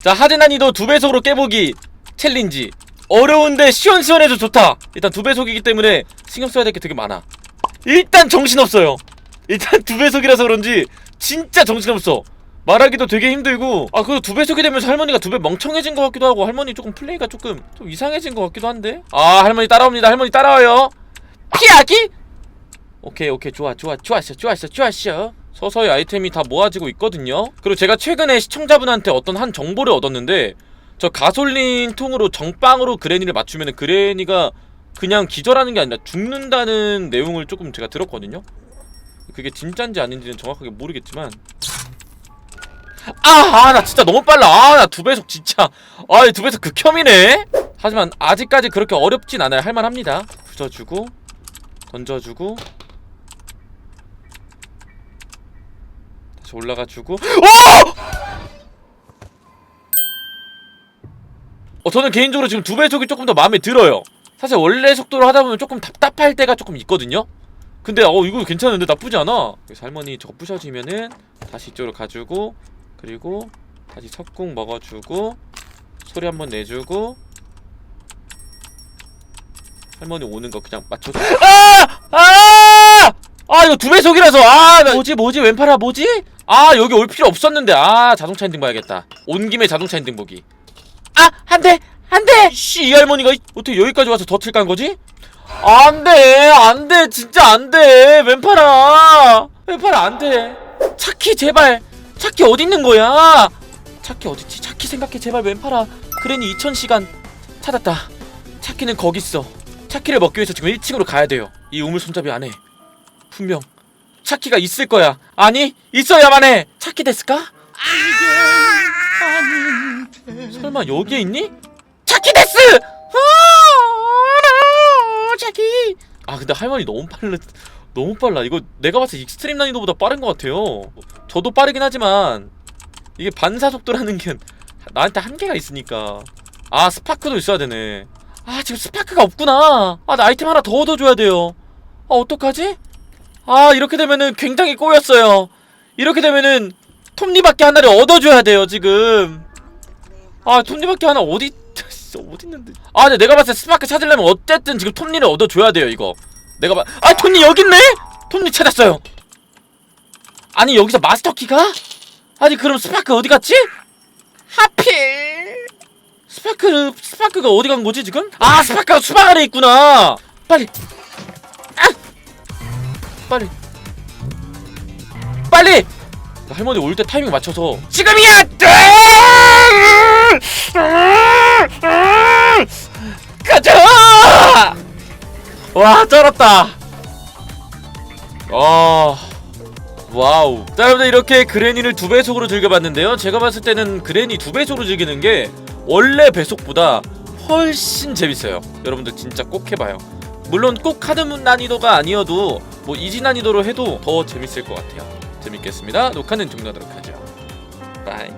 자 하드 난이도 두 배속으로 깨보기 챌린지. 어려운데 시원시원해서 좋다. 일단 두 배속이기 때문에 신경 써야 될 게 되게 많아. 일단 정신없어요. 일단 두 배속이라서 그런지 진짜 정신없어. 말하기도 되게 힘들고. 아 그리고 두 배속이 되면서 할머니가 두 배 멍청해진 것 같기도 하고 할머니 조금 플레이가 조금 좀 이상해진 것 같기도 한데. 아 할머니 따라옵니다. 할머니 따라와요. 피하기? 오케이 오케이. 좋아 좋아 좋았어 좋았어 좋았어 서서히 아이템이 다 모아지고 있거든요 그리고 제가 최근에 시청자분한테 어떤 한 정보를 얻었는데 저 가솔린 통으로 정빵으로 그레니를 맞추면 그레니가 그냥 기절하는 게 아니라 죽는다는 내용을 조금 제가 들었거든요 그게 진짠지 아닌지는 정확하게 모르겠지만 아, 아, 나 진짜 너무 빨라. 아, 나 두 배속 진짜. 아, 두 배속 극혐이네. 하지만 아직까지 그렇게 어렵진 않아요. 할만합니다. 부숴주고, 던져주고, 다시 올라가주고. 오! 어, 저는 개인적으로 지금 두 배속이 조금 더 마음에 들어요. 사실 원래 속도로 하다 보면 조금 답답할 때가 조금 있거든요. 근데 어 이거 괜찮은데 나쁘지 않아. 할머니 저거 부셔지면은 다시 이쪽으로 가주고 그리고 다시 석궁 먹어주고 소리 한번 내주고 할머니 오는 거 그냥 맞춰서 아! 아! 아 이거 두 배속이라서 아 나- 뭐지 뭐지 왼팔아 뭐지? 아 여기 올 필요 없었는데. 아 자동차 핸딩 봐야겠다. 온 김에 자동차 핸딩 보기. 아 한대 한대 씨이 할머니가 이- 어떻게 여기까지 와서 덫을 깐 거지? 안돼! 안돼! 진짜 안돼! 왼팔아! 왼팔아 안돼! 차키 제발! 차키 어디 있는 거야? 차키 어딨지? 차키 생각해 제발 왼팔아. 그래니 2000시간 찾았다. 차키는 거기 있어. 차키를 먹기 위해서 지금 1층으로 가야 돼요. 이 우물 손잡이 안에. 분명 차키가 있을 거야 아니 있어야만 해 차키 됐을까? 설마 여기에 있니? 차키! 아, 차키! 아 근데 할머니 너무 빨라 너무 빨라 이거 내가 봤을 때 익스트림 난이도보다 빠른 것 같아요 저도 빠르긴 하지만 이게 반사 속도라는 게 나한테 한계가 있으니까 아 스파크도 있어야 되네 아 지금 스파크가 없구나 아 나 아이템 하나 더 얻어줘야 돼요 아 어떡하지? 아 이렇게 되면은 굉장히 꼬였어요. 이렇게 되면은 톱니바퀴 하나를 얻어줘야 돼요 지금. 아 톱니바퀴 하나 어디 있는데. 아 근데 내가 봤을 때 스파크 찾으려면 어쨌든 지금 톱니를 얻어줘야 돼요 이거. 내가 봐아 톱니 여기 있네? 톱니 찾았어요. 아니 여기서 마스터키가? 아니 그럼 스파크 어디 갔지? 하필. 스파크 스파크가 어디 간 거지 지금? 아 스파크가 수박 아래 있구나. 빨리. 아 빨리. 빨리! 할머니 올 때 타이밍 맞춰서. 지금이야! 가자! 와 쩔었다. 아 와우. 자 여러분들 이렇게 그레니를 두 배속으로 즐겨봤는데요. 제가 봤을 때는 그레니 두 배속으로 즐기는 게 원래 배속보다 훨씬 재밌어요. 여러분들 진짜 꼭 해봐요. 물론 꼭 카드 난이도가 아니어도 뭐 이지 난이도로 해도 더 재밌을 것 같아요. 재밌겠습니다. 녹화는 종료하도록 하죠. 바이